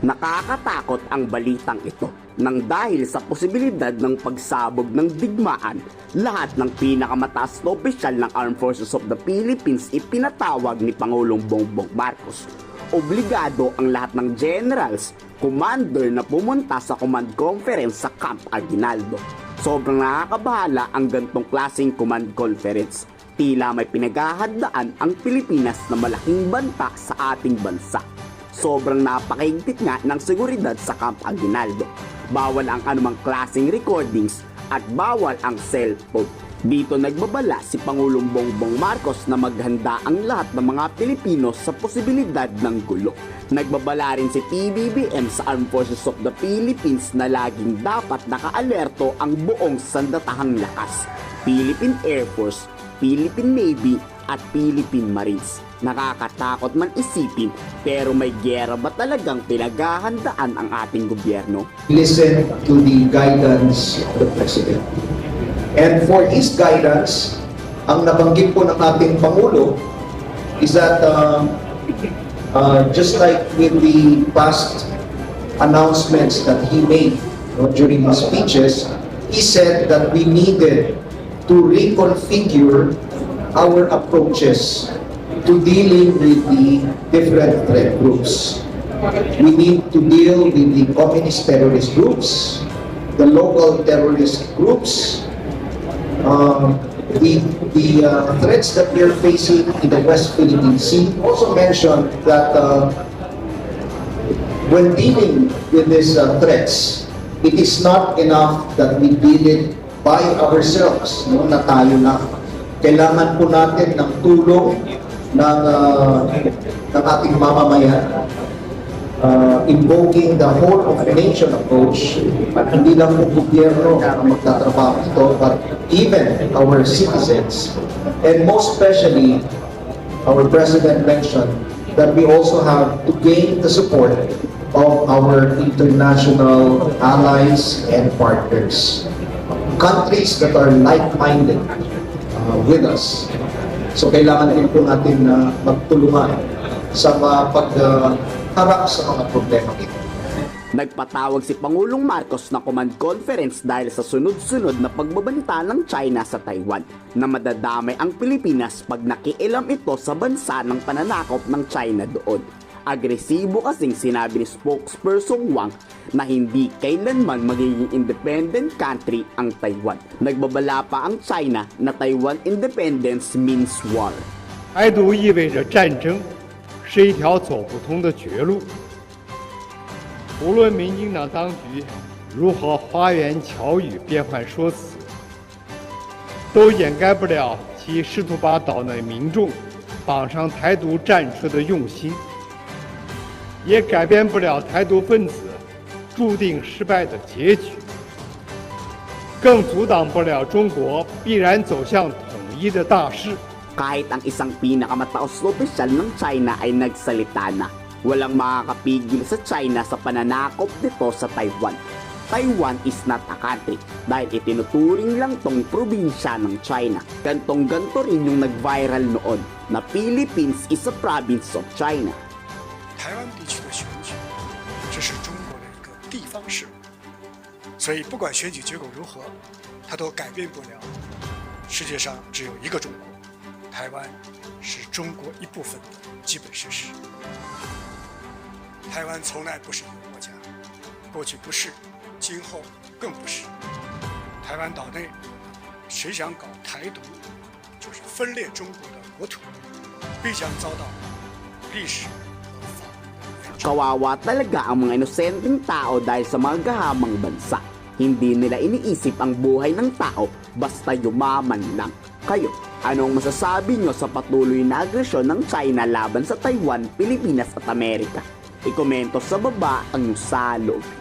Nakakatakot ang balitang ito nang dahil sa posibilidad ng pagsabog ng digmaan, lahat ng pinakamataas na opisyal ng Armed Forces of the Philippines ipinatawag ni Pangulong Bongbong Marcos. Obligado ang lahat ng generals, commander na pumunta sa command conference sa Camp Aguinaldo. Sobrang nakakabahala ang gantong klaseng command conference. Tila may pinaghahandaan ang Pilipinas na malaking banta sa ating bansa sobrang napakaigtit nga ng seguridad sa Camp Aguinaldo. Bawal ang anumang klaseng recordings at bawal ang cellphone. Dito nagbabala si Pangulong Bongbong Marcos na maghanda ang lahat ng mga Pilipino sa posibilidad ng gulo. Nagbabala rin si PBBM sa Armed Forces of the Philippines na laging dapat nakaalerto ang buong sandatahang lakas. Philippine Air Force, Philippine Navy at Philippine Marines. Nakakatakot man isipin pero may gyera ba talagang pinaghahandaan ang ating gobyerno? listen to the guidance of the President. And for his guidance, ang nabanggit po ng ating Pangulo is that uh, uh, just like with the past announcements that he made you know, during his speeches, he said that we needed to reconfigure our approaches to dealing with the different threat groups. We need to deal with the communist terrorist groups, the local terrorist groups, um, the, the uh, threats that we are facing in the West Philippine Sea. Also mentioned that uh, when dealing with these uh, threats, it is not enough that we deal it by ourselves, no, na tayo na. Kailangan po natin ng tulong ng, uh, ng ating mamamayan uh, invoking the whole of nation approach, hindi lang po gobyerno ang magtatrabaho ito, but even our citizens. And most especially, our President mentioned that we also have to gain the support of our international allies and partners. Countries that are like-minded uh, with us. So kailangan din po natin na magtulungan sa mga pagharap sa mga problema ito. Nagpatawag si Pangulong Marcos na command conference dahil sa sunod-sunod na pagbabanita ng China sa Taiwan na madadamay ang Pilipinas pag nakialam ito sa bansa ng pananakop ng China doon. Agresibo kasing sinabi ni spokesperson Wang na hindi kailanman magiging independent country ang Taiwan. Nagbabala pa ang China na Taiwan independence means war. 台独意味着战争，是一条走不通的绝路。无论民进党当局如何花言巧语变换说辞，都掩盖不了其试图把岛内民众绑上台独战车的用心， 也改变不了台独分子注定失败的结局，更阻挡不了中国必然走向统一的大势。kahit ang isang pinakamataos na opisyal ng China ay nagsalita na. Walang makakapigil sa China sa pananakop nito sa Taiwan. Taiwan is not a country dahil itinuturing lang tong probinsya ng China. Gantong ganto rin yung nag-viral noon na Philippines is a province of China. 台湾地区的选举，这是中国的一个地方事务，所以不管选举结果如何，它都改变不了世界上只有一个中国，台湾是中国一部分的基本事实。台湾从来不是一个国家，过去不是，今后更不是。台湾岛内谁想搞台独，就是分裂中国的国土，必将遭到历史。Kawawa talaga ang mga inosenteng tao dahil sa mga gahamang bansa. Hindi nila iniisip ang buhay ng tao basta yumaman lang. Kayo, anong masasabi nyo sa patuloy na agresyon ng China laban sa Taiwan, Pilipinas at Amerika? Ikomento sa baba ang salog.